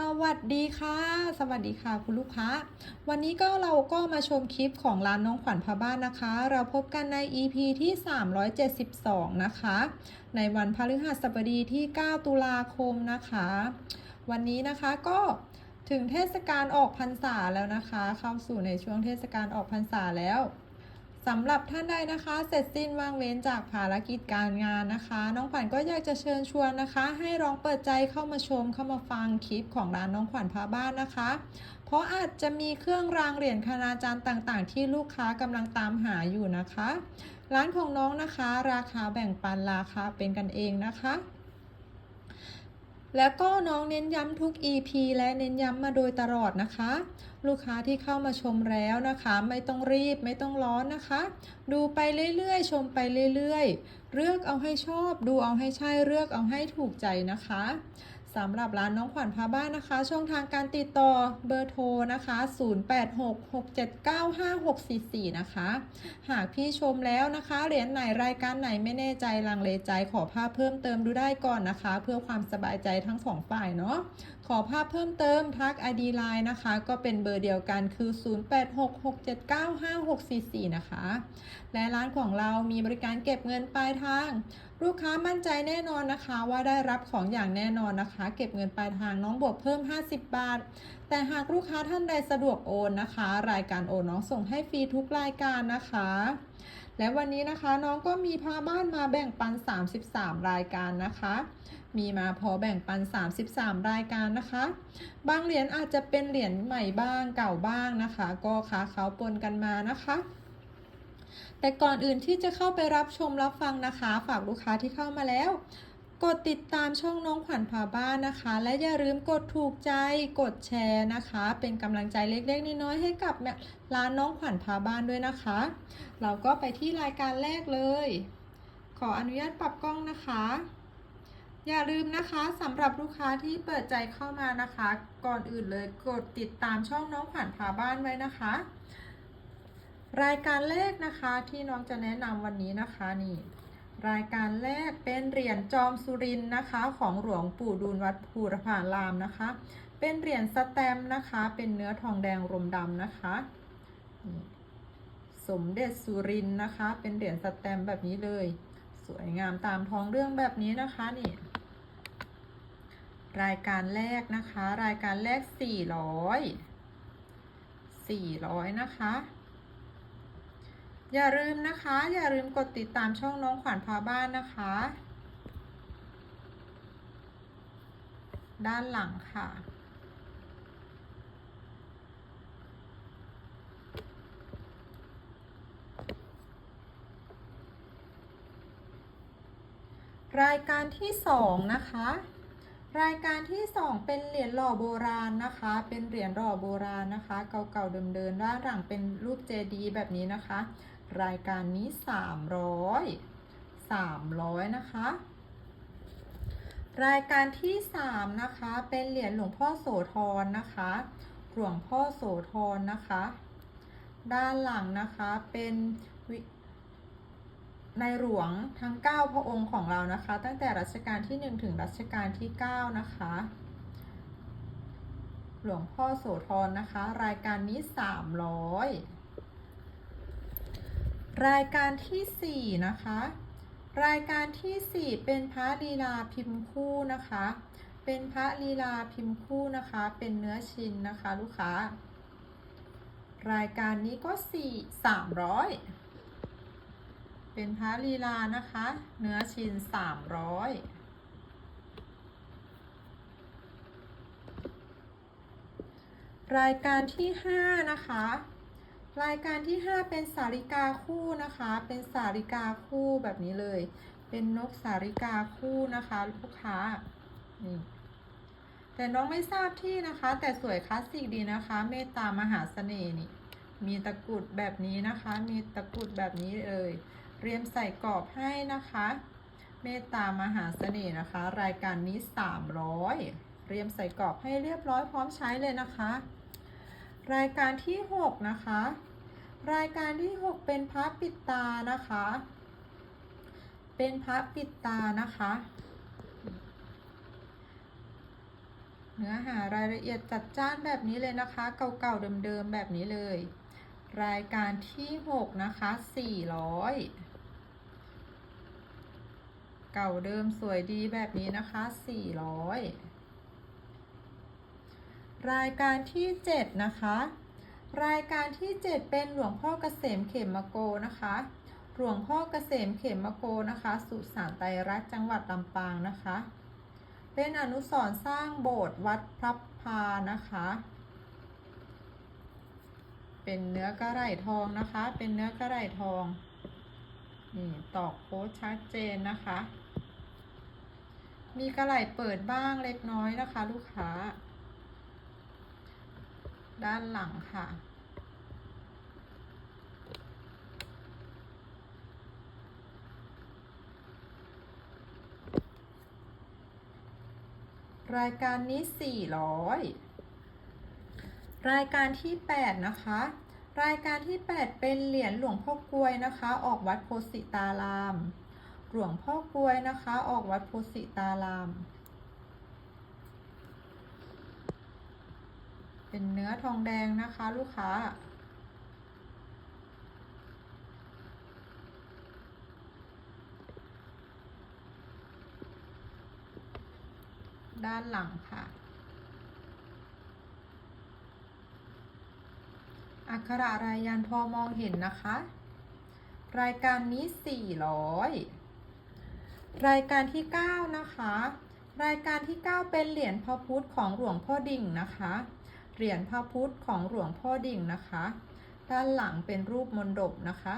สวัสดีค่ะ สวัสดีค่ะคุณลูกค้า วันนี้ก็เราก็มาชมคลิปของร้านน้องขวัญพาบ้านนะคะ เราพบกันใน EP ที่ 372 นะคะ ในวันพฤหัสบดีที่ 9 ตุลาคมนะคะ วันนี้นะคะก็ถึงเทศกาลออกพรรษาแล้วนะคะ เข้าสู่ในช่วงเทศกาลออกพรรษาแล้ว สำหรับท่านใดนะคะ เสร็จสิ้นว่างเว้นจากภารกิจการงานนะคะ น้องขวัญก็อยากจะเชิญชวนนะคะ ให้ลองเปิดใจเข้ามาชมเข้ามาฟังคลิปของร้านน้องขวัญพาบ้านนะคะ เพราะอาจจะมีเครื่องรางเหรียญคณาจารย์ต่างๆ ที่ลูกค้ากำลังตามหาอยู่นะคะ ร้านของน้องนะคะ ราคาแบ่งปันราคาเป็นกันเองนะคะ แล้วก็น้องเน้นย้ำทุก EP และเน้นย้ำมาโดยตลอดนะคะ ลูกค้าที่เข้ามาชมแล้วนะคะ ไม่ต้องรีบไม่ต้องร้อนนะคะ ดูไปเรื่อยๆ ชมไปเรื่อยๆ เลือกเอาให้ชอบ ดูเอาให้ใช่เลือกเอาให้ถูกใจนะคะ สำหรับร้านน้องขวัญพาบ้านนะคะ ช่องทางการติดต่อเบอร์โทรนะคะ 0866795644 นะคะ หากพี่ชมแล้วนะคะ เหรียญไหนรายการไหนไม่แน่ใจลังเลใจ ขอภาพเพิ่มเติมดูได้ก่อนนะคะ เพื่อความสบายใจทั้งสองฝ่ายเนาะขอภาพเพิ่มเติมทัก ID Line นะคะ ก็เป็นเบอร์เดียวกันคือ 0866795644 นะคะ และร้านของเรามีบริการเก็บเงินปลายทางลูกค้ามั่นใจแน่นอนนะคะว่าได้รับของอย่างแน่นอนนะคะ เก็บเงินปลายทางน้องบวกเพิ่ม 50 บาท แต่หากลูกค้าท่านใดสะดวกโอนนะคะ รายการโอนน้องส่งให้ฟรีทุกรายการนะคะ และวันนี้นะคะน้องก็มีพาบ้านมาแบ่งปัน 33 รายการนะคะ มีมาพอแบ่งปัน 33 รายการนะคะ บางเหรียญอาจจะเป็นเหรียญใหม่บ้างเก่าบ้างนะคะ ก็ค้าเขาปนกันมานะคะ แต่ก่อนอื่นที่จะเข้าไปรับชมรับฟังนะคะ ฝากลูกค้าที่เข้ามาแล้ว กดติดตามช่องน้องขวัญพาบ้านนะคะ และอย่าลืมกดถูกใจกดแชร์นะคะ เป็นกำลังใจเล็กๆน้อยๆให้กับร้านน้องขวัญพาบ้านด้วยนะคะ เราก็ไปที่รายการแรกเลย ขออนุญาตปรับกล้องนะคะอย่าลืมนะคะสำหรับลูกค้าที่เปิดใจเข้ามานะคะ ก่อนอื่นเลยกดติดตามช่องน้องขวัญพาบ้านไว้นะคะ รายการแรกนะคะที่น้องจะแนะนำวันนี้นะคะนี่รายการแรกเป็นเหรียญจอมสุรินนะคะ ของหลวงปู่ดูลวัดภูรพารามนะคะ เป็นเหรียญสแตมนะคะ เป็นเนื้อทองแดงรมดำนะคะ สมเด็จสุรินนะคะ เป็นเหรียญสแตมแบบนี้เลย สวยงามตามท้องเรื่องแบบนี้นะคะนี่ รายการแรกนะคะ รายการแรก 400 400 นะคะ อย่าลืมนะคะ อย่าลืมกดติดตามช่องน้องขวัญพาบ้านนะคะ ด้านหลังค่ะ รายการที่สองนะคะ รายการที่สองเป็นเหรียญหล่อโบราณนะคะ เป็นเหรียญหล่อโบราณนะคะ เก่าๆเดิมๆด้านหลังเป็นรูปเจดีย์แบบนี้นะคะ รายการนี้ 300 300 นะคะ รายการที่ 3 นะคะ เป็นเหรียญหลวงพ่อโสธรนะคะ หลวงพ่อโสธรนะคะ ด้านหลังนะคะเป็นในหลวงทั้ง 9 พระองค์ของเรานะคะ ตั้งแต่รัชกาลที่ 1 ถึงรัชกาลที่ 9 นะคะ หลวงพ่อโสธรนะคะ รายการนี้ 300 รายการที่ 4 นะคะ รายการที่ 4 เป็นพระลีลาพิมพ์คู่นะคะ เป็นพระลีลาพิมพ์คู่นะคะ เป็นเนื้อชิ้นนะคะลูกค้า รายการนี้ก็ 4 300 เป็นพระลีลานะคะ เนื้อชิ้น 300รายการที่ 5 นะคะ รายการที่ 5 เป็นสาริกาคู่นะคะ เป็นสาริกาคู่แบบนี้เลย เป็นนกสาริกาคู่นะคะลูกค้านี่แต่น้องไม่ทราบที่นะคะ แต่สวยคลาสสิกดีนะคะ เมตตามหาเสน่ห์นี่ มีตะกรุดแบบนี้นะคะ มีตะกรุดแบบนี้เลยเรียมใส่กรอบให้นะคะ เมตตามหาเสน่ห์นะคะ รายการนี้ 300 เรียมใส่กรอบให้เรียบร้อยพร้อมใช้เลยนะคะ รายการที่ 6 นะคะ รายการที่ 6 เป็นพระปิดตานะคะ เป็นพระปิดตานะคะ เนื้อหารายละเอียดจัดจ้านแบบนี้เลยนะคะ เก่าๆเดิมๆแบบนี้เลย รายการที่ 6 นะคะ 400เก่าเดิมสวยดีแบบนี้นะคะ 400 รายการที่ 7 นะคะ รายการที่ 7 เป็นหลวงพ่อเกษมเขมโกนะคะ หลวงพ่อเกษมเขมโกนะคะ สุสานไตรรัตจังหวัดลำปางนะคะ เป็นอนุสรสร้างโบสถ์วัดพระพานะคะ เป็นเนื้อกระไหล่ทองนะคะ เป็นเนื้อกระไหล่ทอง นี่ตอกโค้ดชัดเจนนะคะ มีกระไหล่เปิดบ้างเล็กน้อยนะคะ ลูกค้า ด้านหลังค่ะ รายการนี้ 400 รายการที่ 8 นะคะ รายการที่ 8 เป็นเหรียญหลวงพ่อกลวยนะคะ ออกวัดโพสิตาราม หลวงพ่อกลวยนะคะ ออกวัดโพสิตาราม เป็นเนื้อทองแดงนะคะ ลูกค้า ด้านหลังค่ะ อักขระรายยันพอมองเห็นนะคะ รายการนี้ 400 รายการที่ 9 นะคะรายการที่ 9 เป็นเหรียญพระพุทธของหลวงพ่อดิ่งนะคะ เหรียญพระพุทธของหลวงพ่อดิ่งนะคะ ด้านหลังเป็นรูปมนดบนะคะ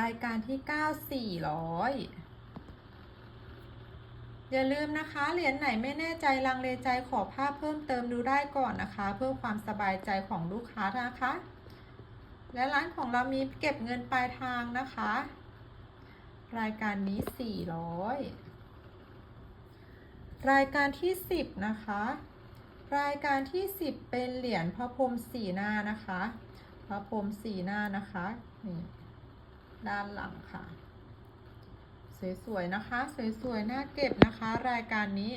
รายการที่ 9 400 อย่าลืมนะคะ เหรียญไหนไม่แน่ใจลังเลใจขอภาพเพิ่มเติมดูได้ก่อนนะคะ เพื่อความสบายใจของลูกค้านะคะ และร้านของเรามีเก็บเงินปลายทางนะคะ รายการนี้ 400 รายการที่ 10 นะคะ รายการที่ 10 เป็นเหรียญพระพรมสีหน้านะคะ พระพรมสีหน้านะคะนี่ด้านหลังค่ะ สวยๆนะคะ สวยๆน่าเก็บนะคะ รายการนี้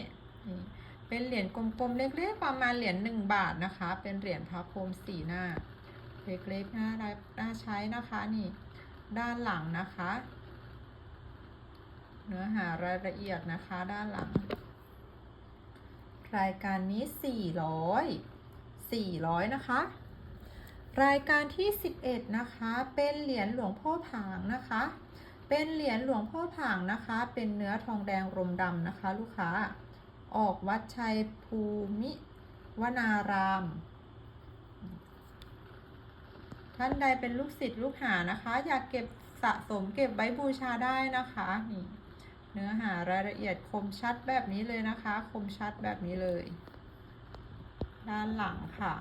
นี่เป็นเหรียญกลมๆเล็กๆประมาณเหรียญหนึ่งบาทนะคะ เป็นเหรียญพระพรมสีหน้าเล็กๆน่ารักน่าใช้นะคะนี่ ด้านหลังนะคะ เนื้อหารายละเอียดนะคะด้านหลัง รายการนี้ 400 400 นะคะ รายการที่ 11 นะคะ เป็นเหรียญหลวงพ่อผางนะคะ เป็นเหรียญหลวงพ่อผางนะคะ เป็นเนื้อทองแดงรมดำนะคะ ลูกค้า ออกวัดชัยภูมิวนาราม ท่านใดเป็นลูกศิษย์ลูกหานะคะ อยากเก็บสะสมเก็บไว้บูชาได้นะคะนี่ เนื้อหารายละเอียดคมชัดแบบนี้เลยนะคะ คมชัดแบบนี้เลย ด้านหลังค่ะ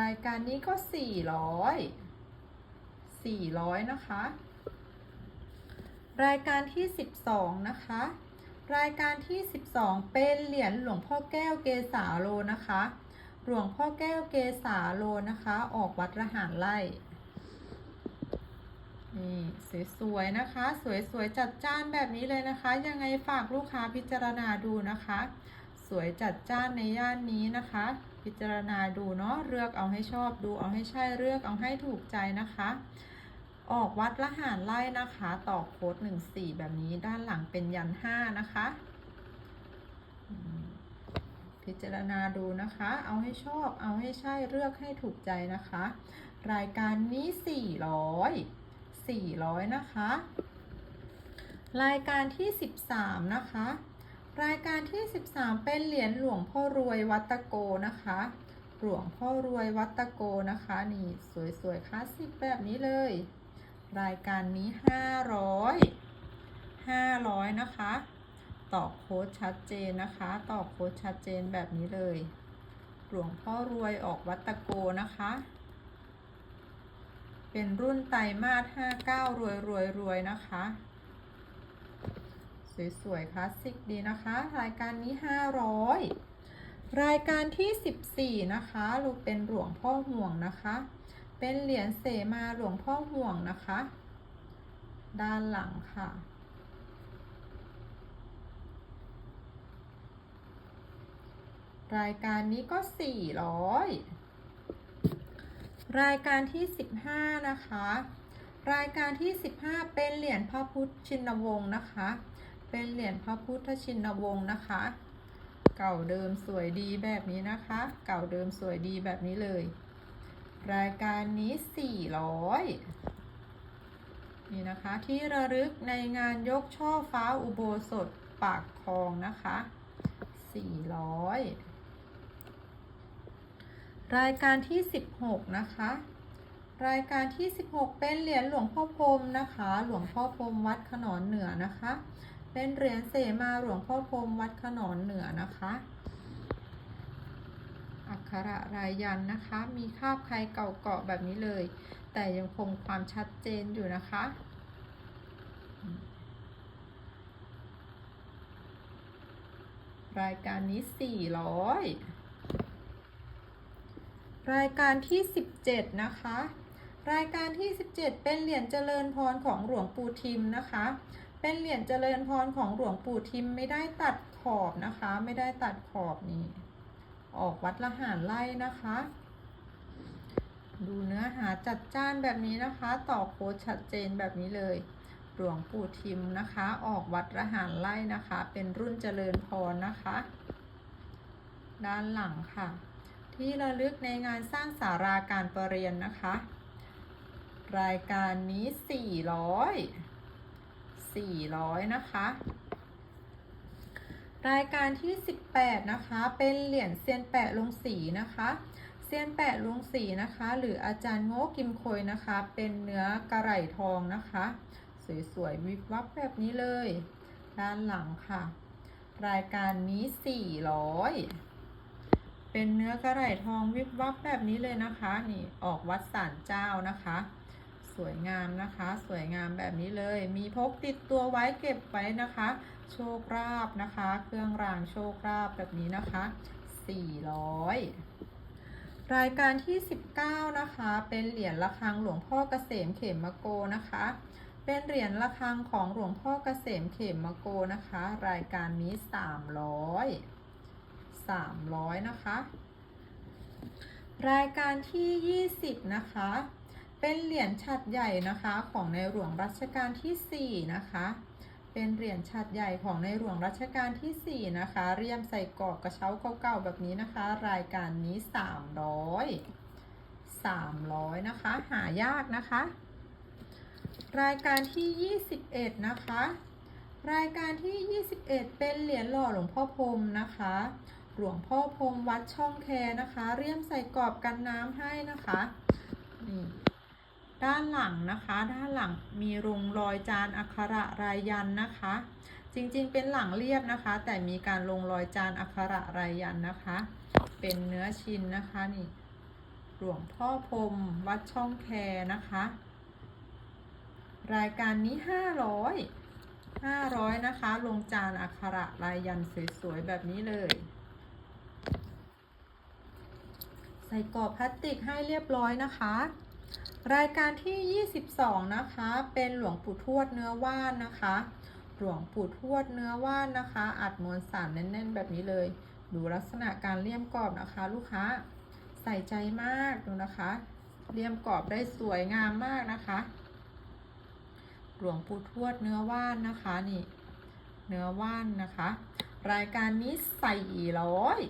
รายการนี้ก็400 400นะคะ รายการที่12นะคะ รายการที่12เป็นเหรียญหลวงพ่อแก้วเกษาโลนะคะ ลวงพ่อแก้วเกษาโลนะคะ ออกวัดระหารไล่นี่สวยๆนะคะ สวยๆจัดจ้านแบบนี้เลยนะคะ ยังไงฝากลูกค้าพิจารณาดูนะคะ สวยจัดจ้านในย่านนี้นะคะ พิจารณาดูเนาะเลือกเอาให้ชอบดูเอาให้ใช่เลือกเอาให้ถูกใจนะคะ ออกวัดละหารไล่นะคะต่อโค้ดหนึ่งสี่แบบนี้ด้านหลังเป็นยันห้านะคะ พิจารณาดูนะคะ เอาให้ชอบ เอาให้ใช่ เลือกให้ถูกใจนะคะ รายการนี้สี่ร้อยสี่ร้อยนะคะ รายการที่สิบสามนะคะ รายการที่ 13 เป็นเหรียญหลวงพ่อรวยวัตโกนะคะ หลวงพ่อรวยวัตโกนะคะ นี่สวยๆ คลาสสิกแบบนี้เลย รายการนี้ 500 500 นะคะ ต่อโค้ดชัดเจนนะคะ ต่อโค้ดชัดเจนแบบนี้เลย หลวงพ่อรวยออกวัตโกนะคะ เป็นรุ่นไตมาส59 รวยรวยรวยนะคะ สวยๆคลาสสิกดีนะคะ รายการนี้ 500 รายการที่ 14 นะคะลูกเป็นหลวงพ่อห่วงนะคะ เป็นเหรียญเสมาหลวงพ่อห่วงนะคะ ด้านหลังค่ะ รายการนี้ก็ 400 รายการที่ 15 นะคะ รายการที่ 15 เป็นเหรียญพระพุทธชินวงศ์นะคะ เป็นเหรียญพระพุทธชินวงศ์นะคะ เก่าเดิมสวยดีแบบนี้นะคะ เก่าเดิมสวยดีแบบนี้เลย รายการนี้ 400 นี่นะคะที่ระลึกในงานยกช่อฟ้าอุโบสถปากคลองนะคะ 400 รายการที่ 16 นะคะ รายการที่ 16 เป็นเหรียญหลวงพ่อพรมนะคะ หลวงพ่อพรมวัดขนอนเหนือนะคะ เป็นเหรียญเสมาหลวงพ่อพรมวัดขนอนเหนือนะคะอักขระรายยันนะคะ มีคาบใครเก่าเกาะแบบนี้เลย แต่ยังคงความชัดเจนอยู่นะคะ รายการนี้ 400 รายการที่ 17 นะคะ รายการที่ 17 เป็นเหรียญเจริญพรของหลวงปู่ทิมนะคะ เป็นเหรียญเจริญพรของหลวงปู่ทิมไม่ได้ตัดขอบนะคะ ไม่ได้ตัดขอบนี่ออกวัดละหารไล่นะคะ ดูเนื้อหาจัดจ้านแบบนี้นะคะ ต่อโค้ดชัดเจนแบบนี้เลยหลวงปู่ทิมนะคะ ออกวัดละหารไล่นะคะ เป็นรุ่นเจริญพรนะคะ ด้านหลังค่ะ ที่ระลึกในงานสร้างสาราการประเรียนนะคะ รายการนี้ 400 400 นะคะ รายการที่ 18 นะคะเป็นเหรียญเซียนแปะลงสีนะคะเซียนแปะลงสีนะคะ หรืออาจารย์โง่กิมโคยนะคะ เป็นเนื้อกระไหล่ทองนะคะ สวยๆวิบวับแบบนี้เลย ด้านหลังค่ะ รายการนี้ 400 เป็นเนื้อกระไหล่ทองวิบวับแบบนี้เลยนะคะนี่ออกวัดสารเจ้านะคะ สวยงามนะคะ สวยงามแบบนี้เลย มีพกติดตัวไว้เก็บไว้นะคะ โชคราบนะคะ เครื่องรางโชคราบแบบนี้นะคะ 400 รายการที่ 19 นะคะ เป็นเหรียญระฆังหลวงพ่อเกษมเขมโกนะคะเป็นเหรียญระฆังของหลวงพ่อเกษมเขมโกนะคะ รายการนี้ 300 300 นะคะ รายการที่ 20 นะคะ เป็นเหรียญฉัดใหญ่นะคะของในหลวงรัชกาลที่ 4 นะคะ เป็นเหรียญฉัดใหญ่ของในหลวงรัชกาลที่ 4 นะคะ เรียมใส่กรอบกระเช้าเก่าๆแบบนี้นะคะ รายการนี้ 300 300 นะคะ หายากนะคะ รายการที่ 21 นะคะ รายการที่ 21 เป็นเหรียญหล่อหลวงพ่อพรมนะคะ หลวงพ่อพรมวัดช่องแคนะคะ เรียมใส่กรอบกันน้ำให้นะคะนี่ด้านหลังนะคะ ด้านหลังมีรุงรอยจานอักขระรายยันนะคะ จริงๆเป็นหลังเรียบนะคะ แต่มีการลงรอยจานอักขระรายยันนะคะ เป็นเนื้อชิ้นนะคะนี่หลวงพ่อพรมวัดช่องแคนะคะ รายการนี้500 500นะคะ ลงจานอักขระลายยันสวยๆ แบบนี้เลย ใส่กรอบพลาสติกให้เรียบร้อยนะคะ รายการที่ 22 นะคะ เป็นหลวงปู่ทวดเนื้อว่านนะคะ หลวงปู่ทวดเนื้อว่านนะคะ อัดมวลสารแน่นๆ แบบนี้เลย ดูลักษณะการเลี่ยมกรอบนะคะ ลูกค้าใส่ใจมากดูนะคะเลี่ยมกรอบได้สวยงามมากนะคะ หลวงปู่ทวดเนื้อว่านนะคะนี่เนื้อว่านนะคะ รายการนี้ใส่ร้อย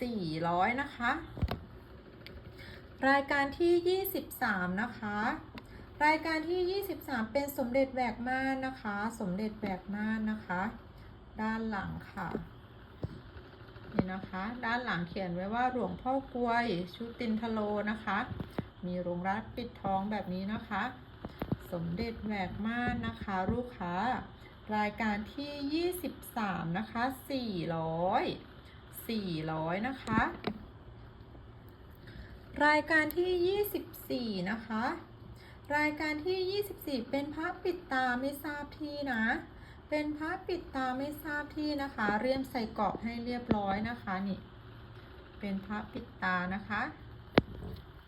สี่ร้อยนะคะ รายการที่ 23 นะคะ รายการที่ 23 เป็นสมเด็จแหวกม่านนะคะ สมเด็จแหวกม่านนะคะ ด้านหลังค่ะนี่นะคะ ด้านหลังเขียนไว้ว่าหลวงพ่อกลวย ชุตินทโลนะคะ มีโรงรัดปิดทองแบบนี้นะคะ สมเด็จแหวกม่านนะคะ ลูกค้า รายการที่ 23 นะคะ 400 400 นะคะ รายการที่ 24 นะคะ รายการที่ 24 เป็นพระปิดตาไม่ทราบที่นะ เป็นพระปิดตาไม่ทราบที่นะคะ เรียมใส่กรอบให้เรียบร้อยนะคะนี่ เป็นพระปิดตานะคะ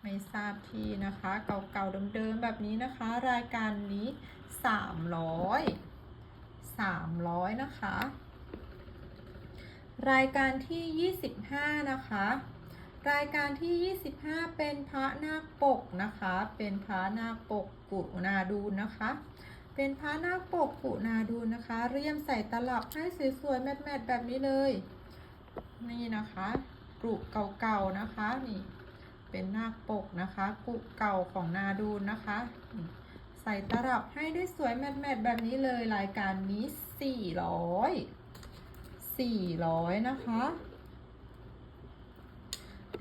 ไม่ทราบที่นะคะ เก่าๆเดิมๆแบบนี้นะคะ รายการนี้สามร้อยสามร้อยนะคะ รายการที่ 25 นะคะ รายการที่ 25 เป็นพระนาคปกนะคะ เป็นพระนาคปกกุนาดูนะคะ เป็นพระนาคปกกุนาดูนะคะ เรียมใส่ตลับให้สวยๆแมทๆแบบนี้เลย นี่นะคะกุเก่าๆนะคะนี่เป็นนาคปกนะคะกุเก่าของนาดูนะคะ ใส่ตลับให้ได้สวยแมทๆแบบนี้เลยรายการนี้ 400 400 นะคะ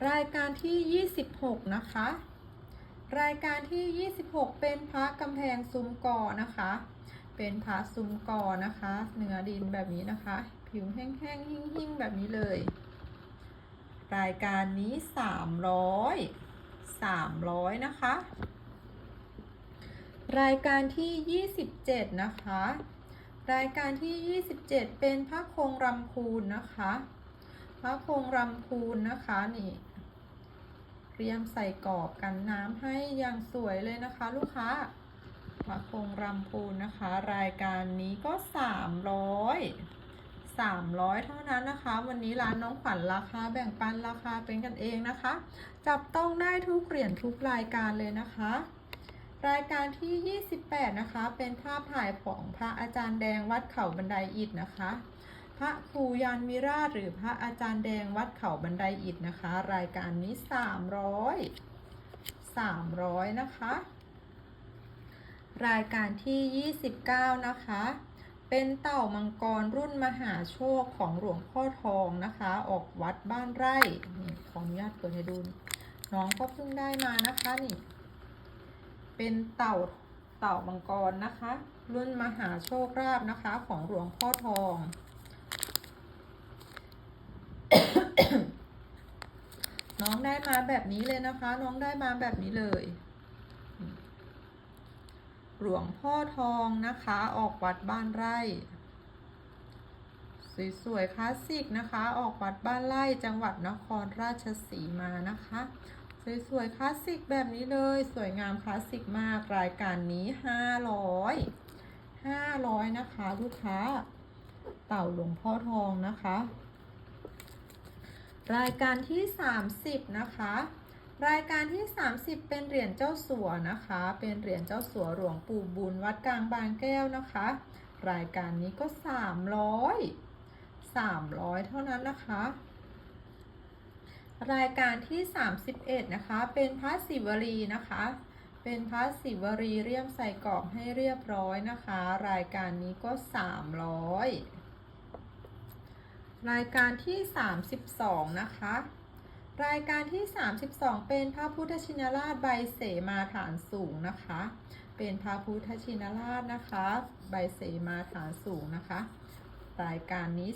รายการที่ 26 นะคะ รายการที่ 26 เป็นพระกำแพงซุ้มกอนะคะ เป็นพระซุ้มกอนะคะ เนื้อดินแบบนี้นะคะ ผิวแห้งๆหิ้งๆ แบบนี้เลย รายการนี้ 300 300 นะคะ รายการที่ 27 นะคะ รายการที่ 27 เป็นพระโคงรำคูณนะคะพระโคงรำคูณนะคะนี่ เรียมใส่กรอบกันน้ำให้อย่างสวยเลยนะคะลูกค้าพระโคงรำคูณนะคะ รายการนี้ก็ 300 300 เท่านั้นนะคะ วันนี้ร้านน้องขวัญราคาแบ่งปันราคาเป็นกันเองนะคะ จับต้องได้ทุกเหรียญทุกรายการเลยนะคะ รายการที่ 28 นะคะ เป็นภาพถ่ายของพระอาจารย์แดงวัดเขาบันไดอิฐนะคะ พระครูยานวิราชหรือพระอาจารย์แดงวัดเขาบันไดอิฐนะคะ รายการนี้ 300 300 นะคะ รายการที่ 29 นะคะ เป็นเต่ามังกรรุ่นมหาโชคของหลวงพ่อทองนะคะ ออกวัดบ้านไร่นี่ขออนุญาตเปิดให้ดู น้องก็เพิ่งได้มานะคะนี่ เป็นเต่าเต่ามังกรนะคะ รุ่นมหาโชคราบนะคะของหลวงพ่อทอง น้องได้มาแบบนี้เลยนะคะ น้องได้มาแบบนี้เลย หลวงพ่อทองนะคะ ออกวัดบ้านไร่ สวยๆคลาสสิกนะคะ ออกวัดบ้านไร่จังหวัดนครราชสีมานะคะ สวยๆคลาสสิกแบบนี้เลย สวยงามคลาสสิกมากรายการนี้500 500นะคะ ลูกค้า เต่าหลวงพ่อทองนะคะ รายการที่ 30 นะคะ รายการที่ 30 เป็นเหรียญเจ้าสัวนะคะ เป็นเหรียญเจ้าสัวหลวงปู่บุญวัดกลางบางแก้วนะคะ รายการนี้ก็ 300 300 เท่านั้นนะคะ รายการที่ 31 นะคะ เป็นพระศิวลีนะคะ เป็นพระศิวลีเรียมใส่กรอบให้เรียบร้อยนะคะ รายการนี้ก็ 300 รายการที่ 32 นะคะ รายการที่ 32 เป็นพระพุทธชินราชใบเสมาฐานสูงนะคะ เป็นพระพุทธชินราชนะคะ ใบเสมาฐานสูงนะคะ รายการนี้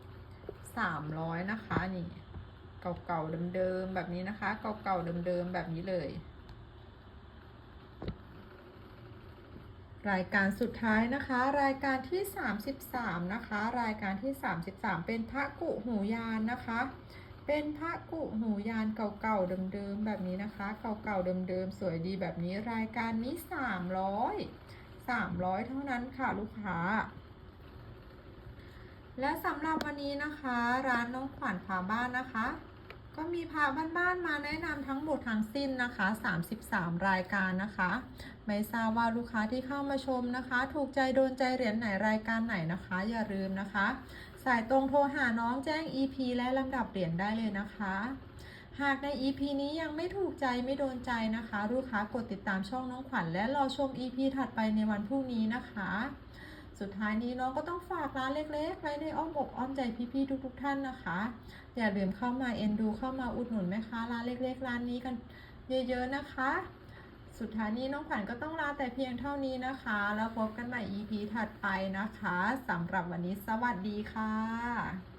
300 300 นะคะนี่เก่าๆเดิมๆแบบนี้นะคะ เก่าๆเดิมๆแบบนี้เลย รายการสุดท้ายนะคะ รายการที่ 33 นะคะ รายการที่ 33 เป็นพระกุหูยานนะคะ เป็นพระกุหูยานเก่าๆเดิมๆแบบนี้นะคะ เก่าๆเดิมๆสวยดีแบบนี้ รายการนี้ 300 300 เท่านั้นค่ะลูกค้า และสำหรับวันนี้นะคะ ร้านน้องขวัญพาบ้านนะคะ ก็มีพาบ้านๆมาแนะนำทั้งหมดทั้งสิ้นนะคะ 33 รายการนะคะ ไม่ทราบว่าลูกค้าที่เข้ามาชมนะคะ ถูกใจโดนใจเหรียญไหนรายการไหนนะคะ อย่าลืมนะคะ สายตรงโทรหาน้องแจ้ง EP และลำดับเหรียญได้เลยนะคะ หากใน EP นี้ยังไม่ถูกใจไม่โดนใจนะคะ ลูกค้ากดติดตามช่องน้องขวัญและรอชม EP ถัดไปในวันพรุ่งนี้นะคะ สุดท้ายนี้น้องก็ต้องฝากร้านเล็กๆไว้ในอ้อมอกอ้อมใจพี่ๆทุก ๆ ท่านนะคะ อย่าลืมเข้ามาเอ็นดูเข้ามาอุดหนุนแม่ค้าร้านเล็ก ๆ ร้านนี้กันเยอะๆนะคะ สุดท้ายนี้น้องขวัญก็ต้องลาแต่เพียงเท่านี้นะคะ แล้วพบกันใหม่ EP ถัดไปนะคะสำหรับวันนี้สวัสดีค่ะ